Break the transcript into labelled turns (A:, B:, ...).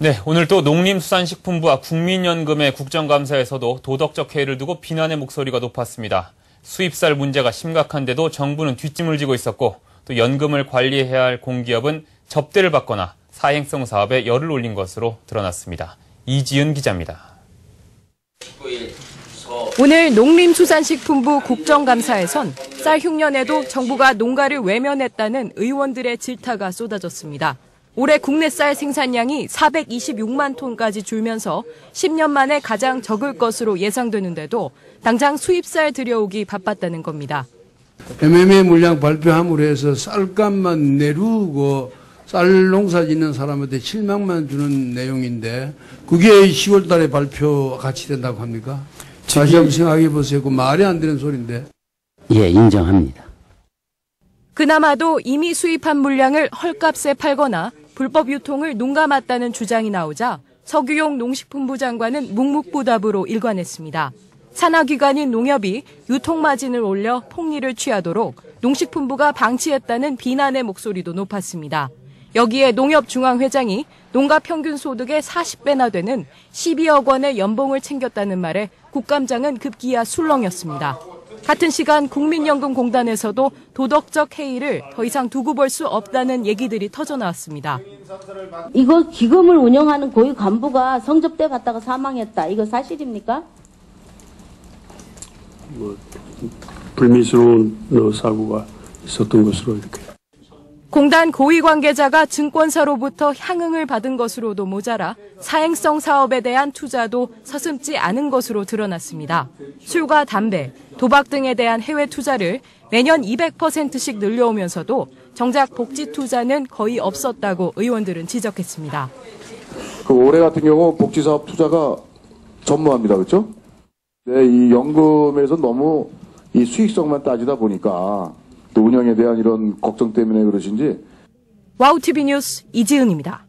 A: 네, 오늘 또 농림수산식품부와 국민연금의 국정감사에서도 도덕적 해이를 두고 비난의 목소리가 높았습니다. 수입살 문제가 심각한데도 정부는 뒷짐을 지고 있었고 또 연금을 관리해야 할 공기업은 접대를 받거나 사행성 사업에 열을 올린 것으로 드러났습니다. 이지은 기자입니다.
B: 오늘 농림수산식품부 국정감사에선 쌀 흉년에도 정부가 농가를 외면했다는 의원들의 질타가 쏟아졌습니다. 올해 국내 쌀 생산량이 426만 톤까지 줄면서 10년 만에 가장 적을 것으로 예상되는데도 당장 수입쌀 들여오기 바빴다는 겁니다.
C: MMA 물량 발표함으로 해서 쌀값만 내루고 쌀 농사 짓는 사람한테 7만만 주는 내용인데 그게 10월 달에 발표 같이 된다고 합니까? 다시 한번 생각해 보세요. 그 말이 안 되는 소리인데.
D: 예, 인정합니다.
B: 그나마도 이미 수입한 물량을 헐값에 팔거나 불법 유통을 농감했다는 주장이 나오자 서규용 농식품부 장관은 묵묵부답으로 일관했습니다. 산하기관인 농협이 유통마진을 올려 폭리를 취하도록 농식품부가 방치했다는 비난의 목소리도 높았습니다. 여기에 농협중앙회장이 농가 평균 소득의 40배나 되는 12억 원의 연봉을 챙겼다는 말에 국감장은 급기야 술렁였습니다. 같은 시간 국민연금공단에서도 도덕적 해이를 더 이상 두고 볼 수 없다는 얘기들이 터져 나왔습니다.
E: 이거 기금을 운영하는 고위 간부가 성접대 받다가 사망했다. 이거 사실입니까?
F: 불미스러운 어, 사고가 있었던 것으로 이렇게
B: 공단 고위 관계자가 증권사로부터 향응을 받은 것으로도 모자라 사행성 사업에 대한 투자도 서슴지 않은 것으로 드러났습니다. 술과 담배, 도박 등에 대한 해외 투자를 매년 200%씩 늘려오면서도 정작 복지 투자는 거의 없었다고 의원들은 지적했습니다.
G: 그 올해 같은 경우 복지 사업 투자가 전무합니다. 그렇죠? 네, 이 연금에서 너무 이 수익성만 따지다 보니까 또 운영에 대한 이런 걱정 때문에 그러신지
B: 와우TV 뉴스 이지은입니다.